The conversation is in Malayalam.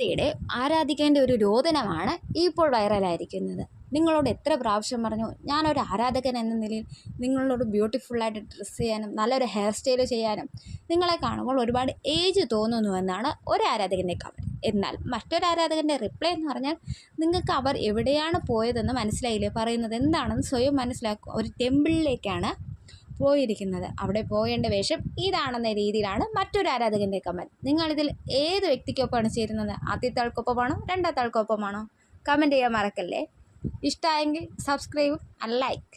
നയൻതാരയുടെ ആരാധിക്കേണ്ട ഒരു രോദനമാണ് ഇപ്പോൾ വൈറലായിരിക്കുന്നത്. നിങ്ങളോട് എത്ര പ്രാവശ്യം പറഞ്ഞു ഞാനൊരു ആരാധകൻ എന്ന നിലയിൽ നിങ്ങളോട് ബ്യൂട്ടിഫുള്ളായിട്ട് ഡ്രസ്സ് ചെയ്യാനും നല്ലൊരു ഹെയർ സ്റ്റൈൽ ചെയ്യാനും നിങ്ങളെ കാണുമ്പോൾ ഒരുപാട് ഏജ് തോന്നുന്നുവെന്നാണ് ഒരു ആരാധകന്റെ കമന്റ്. എന്നാൽ മറ്റൊരു ആരാധകന്റെ റിപ്ലൈ എന്ന് പറഞ്ഞാൽ നിങ്ങൾക്ക് അവർ എവിടെയാണ് പോയതെന്ന് മനസ്സിലായില്ലേ? പറയുന്നത് എന്താണെന്ന് സ്വയം മനസ്സിലാക്കുക. ഒരു ടെമ്പിളിലേക്കാണ് പോയിരിക്കുന്നത്. അവിടെ പോകേണ്ട വേഷം ഇതാണെന്ന രീതിയിലാണ് മറ്റൊരു ആരാധകന്റെ കമന്റ്. നിങ്ങളിതിൽ ഏത് വ്യക്തിക്കൊപ്പമാണ് ചേരുന്നത്? ആദ്യത്തെ ആൾക്കൊപ്പമാണോ രണ്ടാമത്തെ ആൾക്കൊപ്പമാണോ കമന്റ് ചെയ്യാൻ മറക്കല്ലേ? ഇഷ്ടമായെങ്കിൽ സബ്സ്ക്രൈബ് സബ്സ്ക്രൈബും ലൈക്ക്